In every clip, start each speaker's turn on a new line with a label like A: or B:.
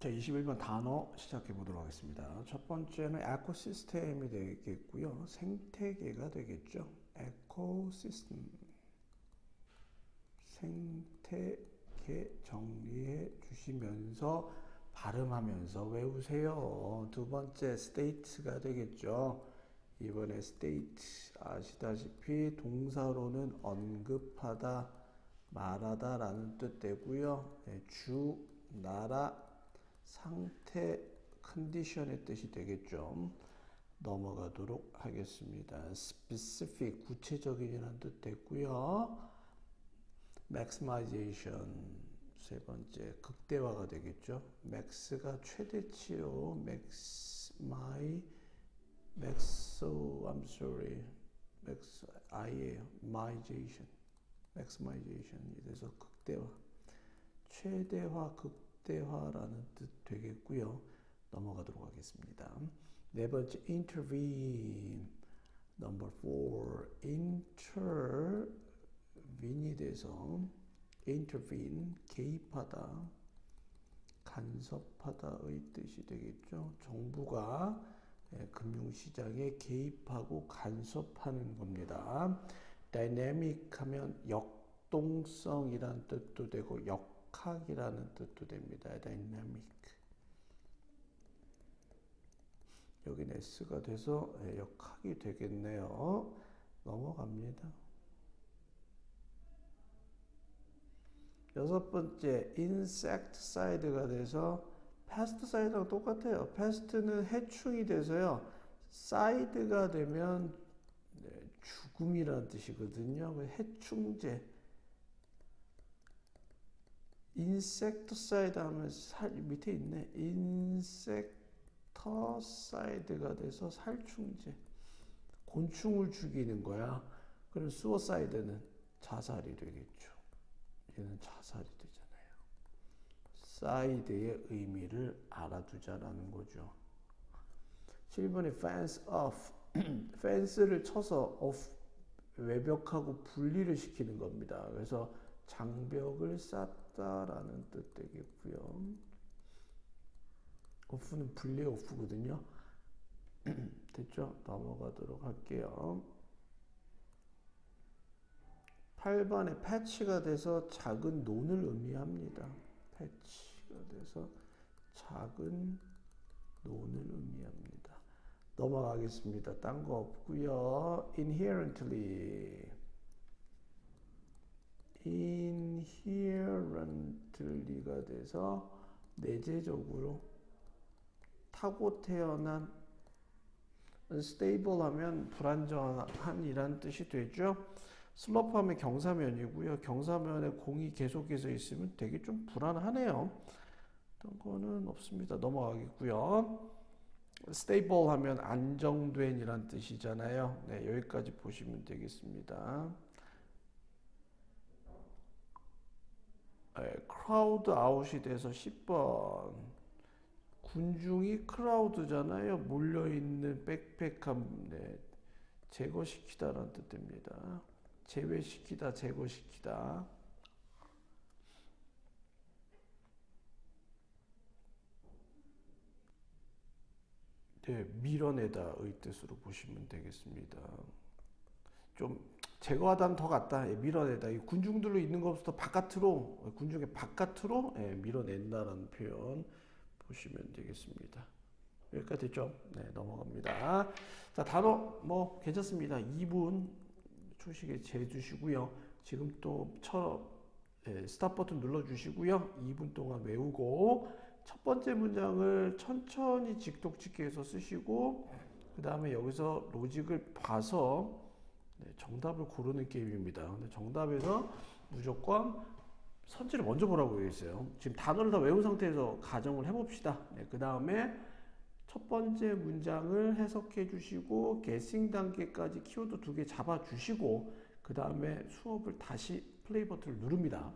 A: 자, 21번 단어 시작해 보도록 하겠습니다. 첫 번째는 에코시스템이 되겠고요. 생태계가 되겠죠. 에코시스템. 생태계 정리해 주시면서 발음하면서 외우세요. 두 번째 state가 되겠죠. 이번에 state 아시다시피 동사로는 언급하다, 말하다라는 뜻 되고요. 네, 주, 나라, 상태, 컨디션의 뜻이 되겠죠. 넘어가도록 하겠습니다. specific, 구체적인이라는 뜻 됐고요. maximization, 세 번째, 극대화가 되겠죠. max가 최대치요. maximize, max, oh, I'm sorry. max, I예요. mization, maximization이 돼서 극대화. 최대화, 극 대화라는 뜻 되겠고요. 넘어가도록 하겠습니다. 네 번째, intervene. Number four, intervene이 돼서 intervene, 개입하다, 간섭하다의 뜻이 되겠죠. 정부가 예, 금융시장에 개입하고 간섭하는 겁니다. dynamic 하면 역동성이라는 뜻도 되고 역 학이라는 뜻도 됩니다. dynamic. 여기는 S가 돼서 예, 역학이 되겠네요. 넘어갑니다. 여섯 번째, insecticide가 돼서 pesticide랑 똑같아요. pest는 해충이 돼서요. side가 되면 네, 죽음이라는 뜻이거든요. 그 해충제. Insecticide 하면 살 밑에 있네. insecticide가 돼서 살충제. 곤충을 죽이는 거야. 그럼 suicide는 자살이 되겠죠. 얘는 자살이 되잖아요. 사이드의 의미를 알아두자라는 거죠. 7번에 fence off. fence를 쳐서 off 외벽하고 분리를 시키는 겁니다. 그래서 장벽을 쌓다 라는 뜻 되겠고요. off는 분리 off거든요. 됐죠? 넘어가도록 할게요. 8번에 패치가 돼서 작은 논을 의미합니다. 패치가 돼서 작은 논을 의미합니다. 넘어가겠습니다. 딴 거 없고요. inherently inherently가 돼서 내재적으로 타고 태어난 unstable 하면 불안정한이란 뜻이 되죠. 슬로프 하면 경사면이고요. 경사면에 공이 계속해서 있으면 되게 좀 불안하네요. 어떤 거는 없습니다. 넘어가겠고요. stable 하면 안정된이란 뜻이잖아요. 네, 여기까지 보시면 되겠습니다. 네, crowd out이 돼서 10번. 군중이 크라우드잖아요. 몰려있는 빽빽함, 네, 제거시키다라는 뜻입니다. 제외시키다, 제거시키다. 네, 밀어내다의 뜻으로 보시면 되겠습니다. 좀 제거하다는 더 같다. 예, 밀어내다. 이 군중들로 있는 것부터 바깥으로, 군중의 바깥으로 예, 밀어낸다라는 표현 보시면 되겠습니다. 여기까지 됐죠? 네, 넘어갑니다. 자, 단어 뭐 괜찮습니다. 2분 초식에 재주시고요. 지금 또 첫, 예, 스탑 버튼 눌러주시고요. 2분 동안 외우고 첫 번째 문장을 천천히 직독직해서 쓰시고 그 다음에 여기서 로직을 봐서 네, 정답을 고르는 게임입니다. 근데 정답에서 무조건 선지를 먼저 보라고 되어 있어요. 지금 단어를 다 외운 상태에서 가정을 해봅시다. 네, 그 다음에 첫 번째 문장을 해석해 주시고 게싱 단계까지 키워드 두 개 잡아 주시고 그 다음에 수업을 다시 플레이 버튼을 누릅니다.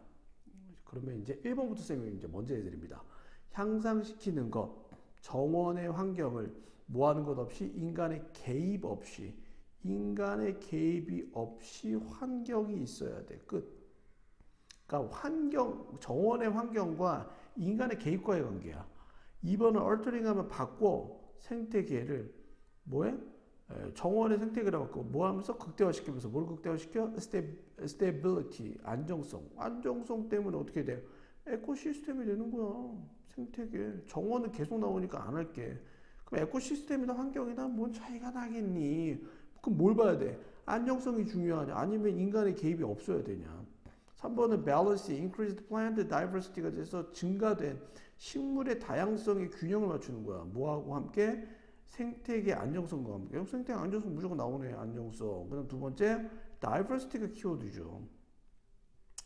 A: 그러면 이제 1번부터 쌤이 이제 먼저 해드립니다. 향상시키는 것, 정원의 환경을 뭐하는 것 없이 인간의 개입 없이 인간의 개입이 없이 환경이 있어야 돼. 끝. 그러니까 환경, 정원의 환경과 인간의 개입과의 관계야. 2번은 altering 하면 바꿔 생태계를 뭐해? 에, 정원의 생태계를 바꾸고 뭐 하면서 극대화시키면서 뭘 극대화시켜? Stability, 안정성. 안정성 때문에 어떻게 돼? 에코시스템이 되는 거야. 생태계. 정원은 계속 나오니까 안 할게. 그럼 에코시스템이나 환경이나 뭔 차이가 나겠니? 그럼 뭘 봐야 돼? 안정성이 중요하냐? 아니면 인간의 개입이 없어야 되냐? 3번은 balance, increased plant diversity가 돼서 증가된 식물의 다양성의 균형을 맞추는 거야. 뭐하고 함께? 생태계 안정성과 함께. 생태계 안정성 무조건 나오네. 안정성. 그 다음 두 번째 diversity가 키워드죠.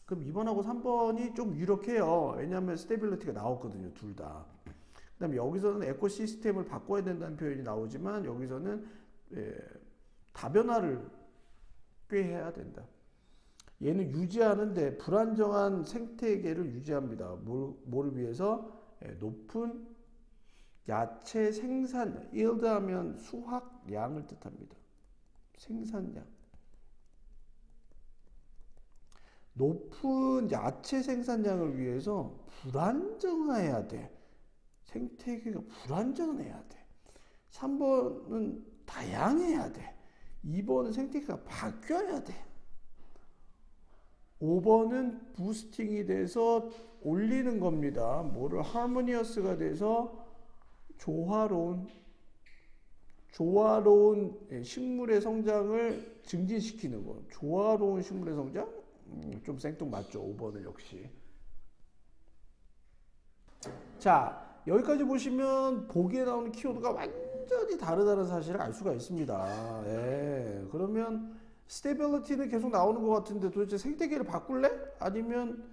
A: 그럼 2번하고 3번이 좀 유력해요. 왜냐하면 stability가 나왔거든요. 둘 다. 그 다음에 여기서는 에코시스템을 바꿔야 된다는 표현이 나오지만 여기서는 예, 다변화를 꾀해야 된다. 얘는 유지하는데 불안정한 생태계를 유지합니다. 뭘, 뭐를 위해서? 예, 높은 야채 생산, yield하면 수확량을 뜻합니다. 생산량. 높은 야채 생산량을 위해서 불안정해야 돼. 생태계가 불안정해야 돼. 3번은 다양해야 돼. 2번은 생태계가 바뀌어야 돼. 5번은 부스팅이 돼서 올리는 겁니다. 뭐를 하모니어스가 돼서 조화로운 조화로운 예, 식물의 성장을 증진시키는 거. 조화로운 식물의 성장? 음, 좀 생뚱맞죠. 5번은 역시. 자, 여기까지 보시면 보기에 나오는 키워드가 완전 히 다르다는 사실을 알 수가 있습니다. 예, 그러면 스테빌리티는 계속 나오는 것 같은데 도대체 생태계를 바꿀래? 아니면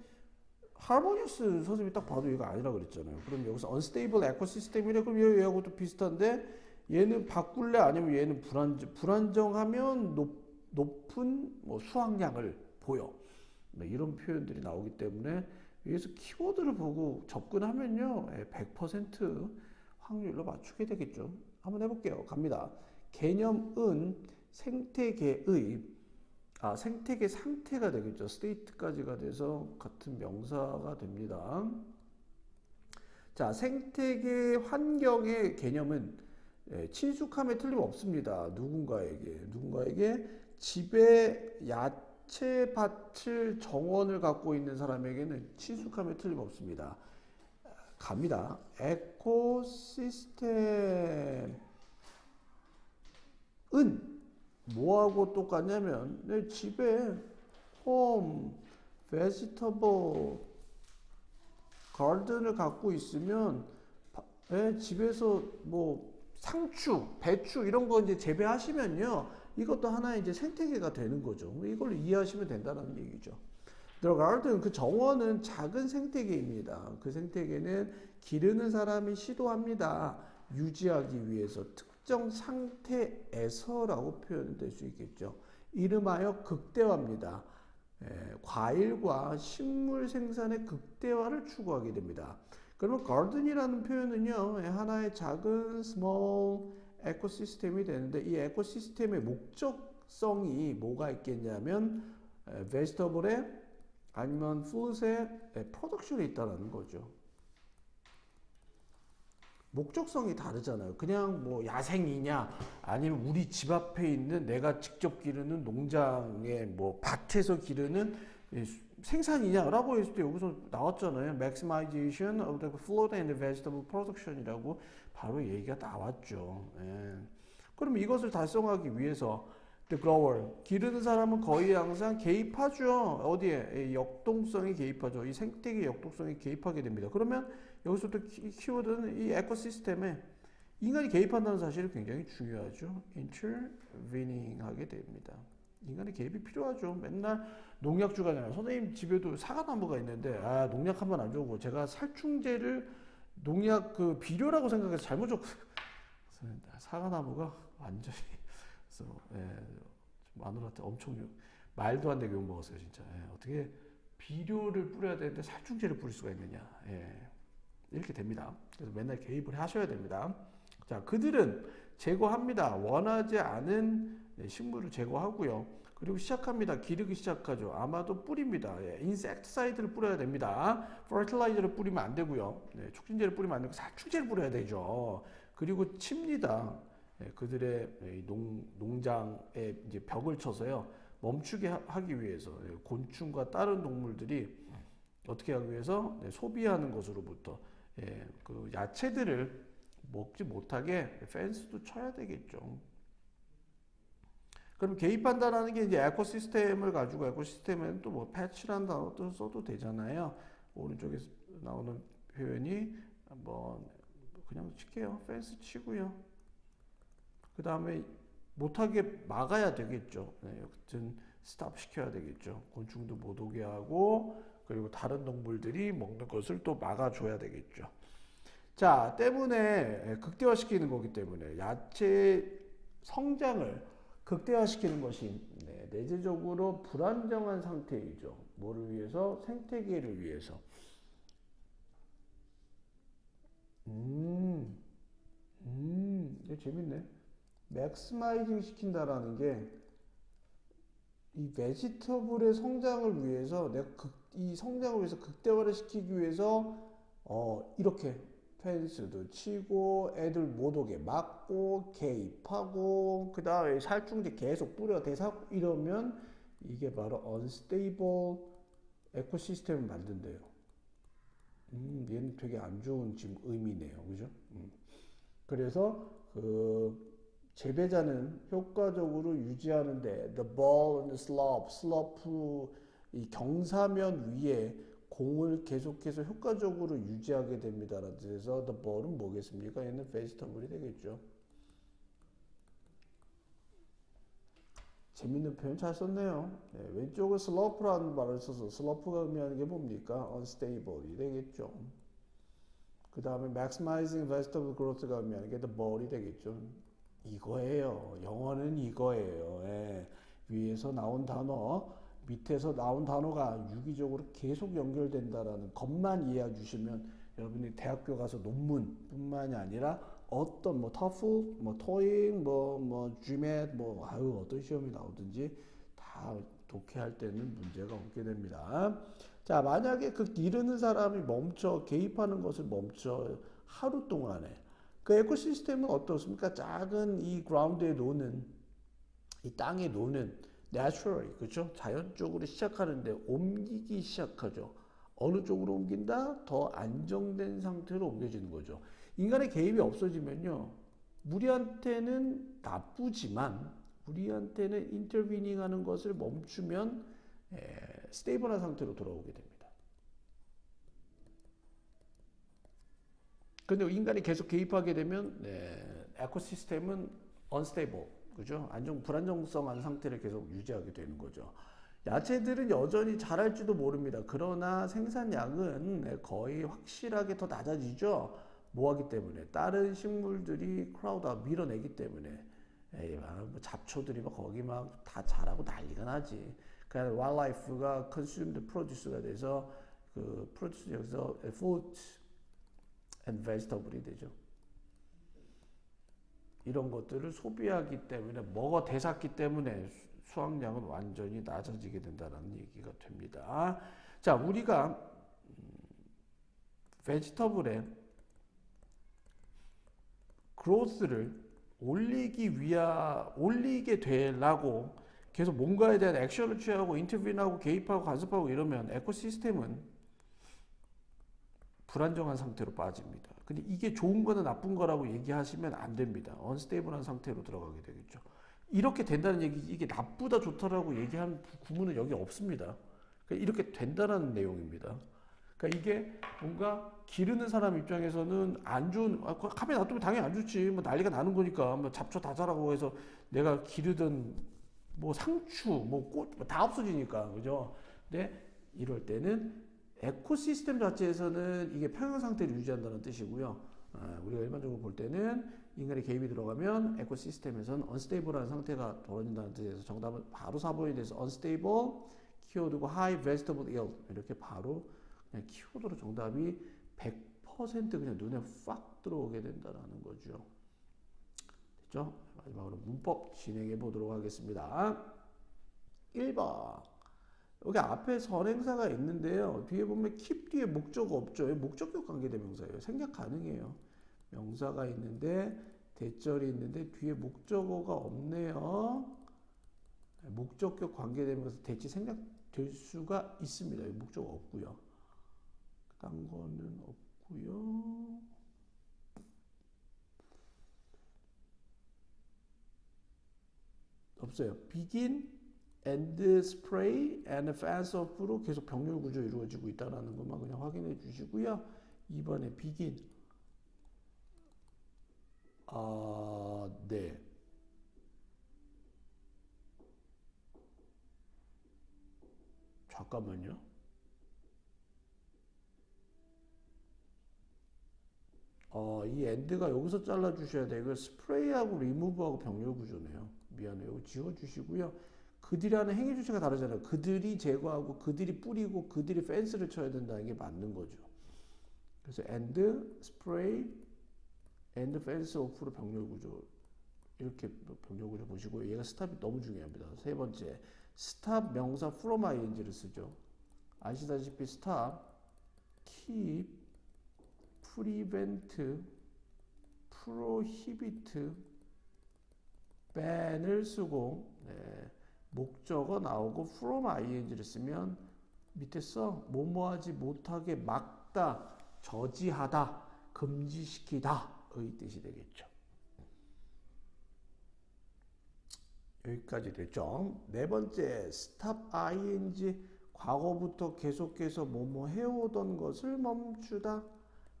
A: 하모니어스 선생님이 딱 봐도 이거 아니라 그랬잖아요. 그럼 여기서 unstable 에코시스템이래. 그럼 얘- 얘하고 또 비슷한데 얘는 바꿀래? 아니면 얘는 불안정, 불안정하면 높, 높은 뭐 수확량을 보여. 네, 이런 표현들이 나오기 때문에 여기서 키워드를 보고 접근하면요. 예, 100% 확률로 맞추게 되겠죠. 한번 해볼게요. 갑니다. 개념은 생태계의 아, 생태계 상태가 되겠죠. state까지가 돼서 같은 명사가 됩니다. 자, 생태계 환경의 개념은 예, 친숙함에 틀림없습니다. 누군가에게 누군가에게 집에 야채밭을 정원을 갖고 있는 사람에게는 친숙함에 틀림없습니다. 갑니다. 에코시스템은 뭐하고 똑같냐면 내 집에 홈, 베지터블, 가든을 갖고 있으면 바- 예, 집에서 뭐 상추, 배추 이런 거 이제 재배하시면요. 이것도 하나의 이제 생태계가 되는 거죠. 이걸로 이해하시면 된다는 얘기죠. The garden 그 정원은 작은 생태계입니다. 그 생태계는 기르는 사람이 시도합니다. 유지하기 위해서 특정 상태에서라고 표현될 수 있겠죠. 이름하여 극대화입니다. 에, 과일과 식물 생산의 극대화를 추구하게 됩니다. 그러면 garden이라는 표현은요 예, 하나의 작은 small 에코시스템이 되는데 이 에코시스템의 목적성이 뭐가 있겠냐면 에, vegetable의 아니면 fruit의 프로덕션이 있다는 거죠. 목적성이 다르잖아요. 그냥 뭐 야생이냐, 아니면 우리 집 앞에 있는 내가 직접 기르는 농장의 뭐 밭에서 기르는 이 수- 생산이냐라고 했을 때 여기서 나왔잖아요. Maximization of the fruit and vegetable production이라고 바로 얘기가 나왔죠. 예. 그럼 이것을 달성하기 위해서 the grower 기르는 사람은 거의 항상 개입하죠. 어디에 이 역동성이 개입하죠. 이 생태계 역동성이 개입하게 됩니다. 그러면 여기서 또 키- 키워드는 이 에코시스템에 인간이 개입한다는 사실이 굉장히 중요하죠. intervening 하게 됩니다. 인간의 개입이 필요하죠. 맨날 농약 주가잖아요. 선생님 집에도 사과나무가 있는데 아 농약 한 번 안 주고 제가 살충제를 농약 그 비료라고 생각해서 잘못. 그래서 사과나무가 완전히 그래서 예, 마누라한테 엄청 욕- 말도 안 되게 욕 먹었어요 진짜. 예, 어떻게 비료를 뿌려야 되는데 살충제를 뿌릴 수가 있느냐. 예, 이렇게 됩니다. 그래서 맨날 개입을 하셔야 됩니다. 자, 그들은 제거합니다. 원하지 않은 네, 식물을 제거하고요. 그리고 시작합니다. 기르기 시작하죠. 아마도 뿌립니다. 예, 인섹트사이드를 뿌려야 됩니다. 퍼틸라이저를 뿌리면 안 되고요. 네, 촉진제를 뿌리면 안 되고 살충제를 뿌려야 되죠. 그리고 칩니다. 예, 그들의 이 농, 농장에 이제 벽을 쳐서요. 멈추게 하- 하기 위해서 예, 곤충과 다른 동물들이 어떻게 하기 위해서 네, 소비하는 것으로부터 예, 그 야채들을 먹지 못하게 펜스도 쳐야 되겠죠. 그럼 개입한다라는 게 이제 에코시스템을 가지고 에코시스템에는 또 뭐 패치라는 단어도 써도 되잖아요. 오른쪽에 나오는 표현이 한번 그냥 칠게요. 펜스 치고요. 그 다음에 못하게 막아야 되겠죠. 네, 여튼 스탑 시켜야 되겠죠. 곤충도 못 오게 하고 그리고 다른 동물들이 먹는 것을 또 막아줘야 되겠죠. 자, 때문에 극대화시키는 거기 때문에 야채 성장을 극대화시키는 것이 네, 내재적으로 불안정한 상태이죠. 뭐를 위해서? 생태계를 위해서. 음, 음, 재밌네. 맥스마이징 시킨다라는 게 이 베지터블의 성장을 위해서 내가 극, 이 성장을 위해서 극대화를 시키기 위해서 어 이렇게 펜스도 치고 애들 못 오게 막고 개입하고 그 다음에 살충제 계속 뿌려 대사 이러면 이게 바로 unstable 에코시스템을 만든대요. 음, 얘는 되게 안 좋은 지금 의미네요, 그죠? 음. 그래서 그 재배자는 효과적으로 유지하는데 the ball and the slope, slope 이 경사면 위에 공을 계속해서 효과적으로 유지하게 됩니다라는 뜻에서 the ball은 뭐겠습니까? 얘는 vegetable이 되겠죠. 재밌는 표현 잘 썼네요. 네, 왼쪽은 slope라는 말을 써서 slope가 의미하는 게 뭡니까? unstable이 되겠죠. 그 다음에 maximizing vegetable growth가 의미하는 게 the ball이 되겠죠. 이거예요. 영어는 이거예요. 예. 위에서 나온 단어, 밑에서 나온 단어가 유기적으로 계속 연결된다라는 것만 이해해 주시면 여러분이 대학교 가서 논문뿐만이 아니라 어떤 뭐 터플, 뭐 토익, 뭐뭐 GMAT, 뭐 아유 어떤 시험이 나오든지 다 독해할 때는 문제가 없게 됩니다. 자 만약에 그 기르는 사람이 멈춰 개입하는 것을 멈춰 하루 동안에 그 에코시스템은 어떻습니까? 작은 이 그라운드에 노는 이 땅에 노는 naturally 그렇죠? 자연적으로 시작하는데 옮기기 시작하죠. 어느 쪽으로 옮긴다? 더 안정된 상태로 옮겨지는 거죠. 인간의 개입이 없어지면요. 우리한테는 나쁘지만 우리한테는 인터비닝 하는 것을 멈추면 에, 스테이블한 상태로 돌아오게 됩니다. 근데 인간이 계속 개입하게 되면 네, 에코시스템은 unstable, 그죠? 안정 불안정성한 상태를 계속 유지하게 되는 거죠. 야채들은 여전히 자랄지도 모릅니다. 그러나 생산량은 거의 확실하게 더 낮아지죠. 뭐하기 때문에 다른 식물들이 크라우드가 밀어내기 때문에 에이, 막뭐 잡초들이 막 거기 막 다 자라고 난리가 나지. 그러니까 wildlife가 consumed produce가 돼서 그 produce 여기서 food and vegetable이 되죠. 이런 것들을 소비하기 때문에 먹어 대샀기 때문에 수- 수확량은 완전히 낮아지게 된다는 얘기가 됩니다. 자, 우리가 베지터블의 그로스를 올리기 위하 올리게 되라고 계속 뭔가에 대한 액션을 취하고 인터뷰하고 개입하고 간섭하고 이러면 에코시스템은 불안정한 상태로 빠집니다. 근데 이게 좋은 거나 나쁜 거라고 얘기하시면 안 됩니다. 언스테이블한 상태로 들어가게 되겠죠. 이렇게 된다는 얘기, 이게 나쁘다 좋다라고 얘기하는 구문은 여기 없습니다. 그러니까 이렇게 된다는 내용입니다. 그러니까 이게 뭔가 기르는 사람 입장에서는 안 좋은, 아, 카페 놔두면 당연히 안 좋지. 뭐 난리가 나는 거니까. 뭐 잡초 다 자라고 해서 내가 기르던 뭐 상추, 뭐 꽃, 다 없어지니까. 그죠? 근데 이럴 때는 에코시스템 자체에서는 이게 평형 상태를 유지한다는 뜻이고요. 아, 우리가 일반적으로 볼 때는 인간의 개입이 들어가면 에코시스템에서는 unstable한 상태가 벌어진다는 뜻에서 정답은 바로 4번이 돼서 unstable, 키워드고 high vegetable yield 이렇게 바로 그냥 키워드로 정답이 100% 그냥 눈에 팍 들어오게 된다는 거죠. 됐죠? 마지막으로 문법 진행해 보도록 하겠습니다. 1번. 여기 앞에 선행사가 있는데요. 뒤에 보면 keep 뒤에 목적어 없죠. 목적격 관계대명사예요. 생략 가능해요. 명사가 있는데 대절이 있는데 뒤에 목적어가 없네요. 네, 목적격 관계대명사 대치 생략될 수가 있습니다. 목적어 없고요. 딴 거는 없고요. 없어요. begin and spray and fast off로 계속 병렬 구조 이루어지고 있다라는 것만 그냥 확인해 주시고요. 2번에 begin 아, 네. 잠깐만요. 어, 이 엔드가 여기서 잘라 주셔야 돼요. 이거 스프레이하고 리무브하고 병렬 구조네요. 미안해요. 이거 지워 주시고요. 그들이라는 행위 주체가 다르잖아요. 그들이 제거하고 그들이 뿌리고 그들이 펜스를 쳐야 된다는 게 맞는 거죠. 그래서 and spray and fence off로 병렬 구조 이렇게 병렬 구조 보시고 얘가 스탑이 너무 중요합니다. 세 번째 스탑 명사 from ing를 쓰죠. 아시다시피 스탑 keep prevent prohibit ban을 쓰고 네, 목적어 나오고 from ing를 쓰면 밑에 써 뭐뭐하지 못하게 막다 저지하다 금지시키다 의 뜻이 되겠죠. 여기까지 됐죠. 네 번째 stop ing 과거부터 계속해서 뭐뭐 해오던 것을 멈추다.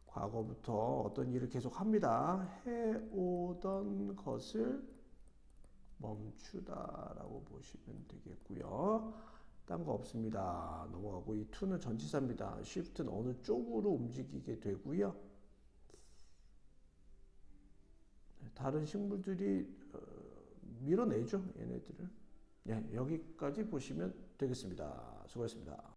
A: 과거부터 어떤 일을 계속 합니다. 해오던 것을 멈추다라고 보시면 되겠고요. 딴 거 없습니다. 넘어가고 이 to는 전치사입니다. shift는 어느 쪽으로 움직이게 되고요. 다른 식물들이 어, 밀어내죠. 얘네들을. 네, 여기까지 보시면 되겠습니다. 수고하셨습니다.